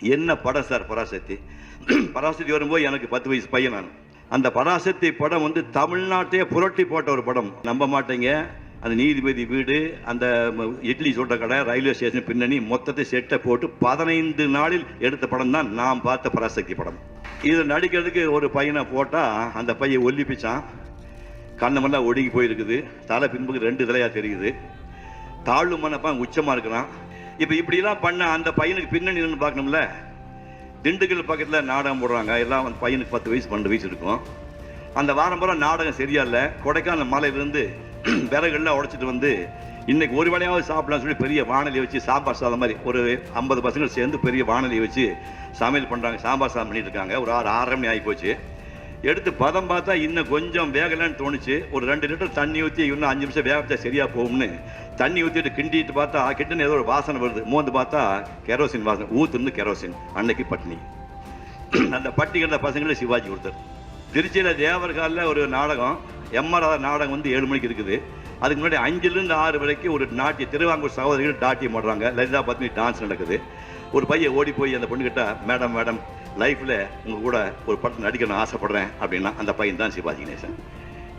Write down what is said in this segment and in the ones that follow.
என்ன படம் சார் பராசக்தி? பராசக்தி வரும்போது எனக்கு பத்து வயசு பையன் நான். அந்த பராசக்தி படம் வந்து தமிழ்நாட்டையே புரட்டி போட்ட ஒரு படம். நம்ப மாட்டேங்க. அந்த நீதிபதி வீடு அந்த இட்லி சுட்ட கடை ரயில்வே ஸ்டேஷன் பின்னணி மொத்தத்தை செட்டை போட்டு பதினைந்து நாளில் எடுத்த படம் தான் நாம் பார்த்த பராசக்தி படம். இதில் நடிக்கிறதுக்கு ஒரு பையனை போட்டால் அந்த பையன் ஒல்லிப்பிச்சான் கண்ணமெல்லாம் ஒடுங்கி போயிருக்குது. தலை பின்புக்கு ரெண்டு தலையாக தெரியுது. தாழ்வு மனப்பான் உச்சமாக இருக்கிறான். இப்போ இப்படிலாம் பண்ண அந்த பையனுக்கு பின்னணி பார்க்கணும்ல? திண்டுக்கல் பக்கத்தில் நாடகம் போடுறாங்க. எல்லாம் அந்த பையனுக்கு பத்து வயசு பன்னெண்டு வயசு இருக்கும். அந்த வாரம் பூரா நாடகம் சரியா இல்லை. கொடைக்கானல் மலையிலேருந்து விறகுலாம் உடைச்சிட்டு வந்து இன்னைக்கு ஒரு வேளையாவது சாப்பிடலாம் சொல்லி பெரிய வானொலி வச்சு சாம்பார் சாதம் மாதிரி ஒரு ஐம்பது பசங்கள் சேர்ந்து பெரிய வானொலி வச்சு சமையல் பண்ணுறாங்க சாம்பார் சாதம் பண்ணிட்டு இருக்காங்க. ஒரு ஆறு ஆறரை மணி ஆகி போச்சு. எடுத்து பதம் பார்த்தா இன்னும் கொஞ்சம் வேகலைன்னு தோணுச்சு. ஒரு ரெண்டு லிட்டர் தண்ணி ஊற்றி இன்னும் அஞ்சு நிமிஷம் வேக வச்சா போகும்னு. தண்ணி ஊற்றிட்டு கிண்டிட்டு பார்த்தா கிட்டன்னு ஏதோ ஒரு வாசனை வருது. மோந்து பார்த்தா கெரோசின் வாசனை ஊத்துருந்து கெரோசின் அன்னைக்கு பட்னி அந்த பட்டி கிடந்த பசங்களே சிவாஜி கொடுத்தார். திருச்சியில் தேவர்காலில் ஒரு நாடகம் எம்ஆர் நாடகம் வந்து ஏழு மணிக்கு இருக்குது. அதுக்கு முன்னாடி அஞ்சுலேருந்து ஆறு வரைக்கும் ஒரு நாட்டிய திருவாங்கூர் சகோதரிகள் நாட்டியம் போடுறாங்க லலிதா பத்மி டான்ஸ் நடக்குது. ஒரு பையன் ஓடி போய் அந்த பொண்ணுக்கிட்ட மேடம் மேடம் லைஃப்பில் உங்கள் கூட ஒரு படத்தில் நடிக்கணும்னு ஆசைப்படுறேன் அப்படின்னா அந்த பையன் தான் சிவாஜி கணேசன்.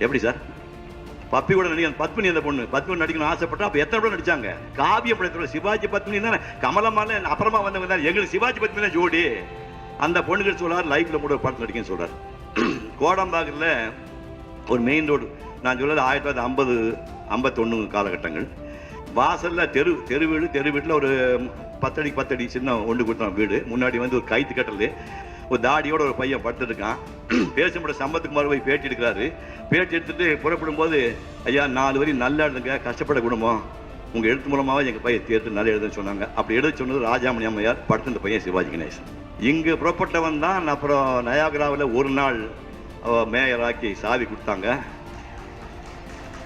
எப்படி சார்? பப்பி கூட நடிக்க பத்மினி அந்த பொண்ணு. பத்மினி நடிக்கணும் ஆசைப்பட்டா அப்போ எத்தனை படம் நடிச்சாங்க? காவிய படத்தில் சிவாஜி பத்மினி தானே? கமலமான அப்புறமா வந்தவங்க தான். எங்களுக்கு சிவாஜி பத்மினி தான் ஜோடி. அந்த பொண்ணுகள் சொல்கிறார் லைஃப்பில் கூட ஒரு படத்தில் நடிக்கன்னு சொல்கிறார் கோடம்பாக்கத்தில் ஒரு மெயின் ரோடு நான் சொல்லது ஆயிரத்தி தொள்ளாயிரத்தி ஐம்பது ஐம்பத்தொன்று காலகட்டங்கள். வாசலில் தெரு தெரு வீடு தெரு வீட்டில் ஒரு பத்தடி பத்தடி சின்ன ஒன்று கொடுத்தோம் வீடு. முன்னாடி வந்து ஒரு கைத்து கட்டல் ஒரு தாடியோட ஒரு பையன் படுத்துருக்கான். பேசும்போது சம்பத்துக்கு மறு போய் பேட்டி எடுக்கிறாரு. பேட்டி எடுத்துட்டு புறப்படும் போது ஐயா நாலு வரி நல்லா எழுதுங்க கஷ்டப்பட குடும்பம். உங்கள் எழுத்து மூலமாவே எங்கள் பையன் தேர்த்து நல்லா எழுதுன்னு சொன்னாங்க. அப்படி எழுத சொன்னது ராஜாமணி அம்மையார் படுத்த இந்த பையன் சிவாஜி கணேசன். இங்கே புறப்பட்டவன் தான் அப்புறம் நயாகராவில் ஒரு நாள் மேயராக்கி சாவி கொடுத்தாங்க.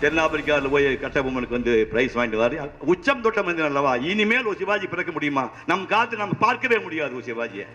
தென்னாப்பிரிக்காவில் போய் கட்டபொம்மனுக்கு வந்து பிரைஸ் வாங்கிட்டு வாரு உச்சம் தொட்ட மனிதன் அல்லவா? இனிமேல் ஒரு சிவாஜி பிறக்க முடியுமா? நம் காத்து நம்ம பார்க்கவே முடியாது ஒரு சிவாஜியை.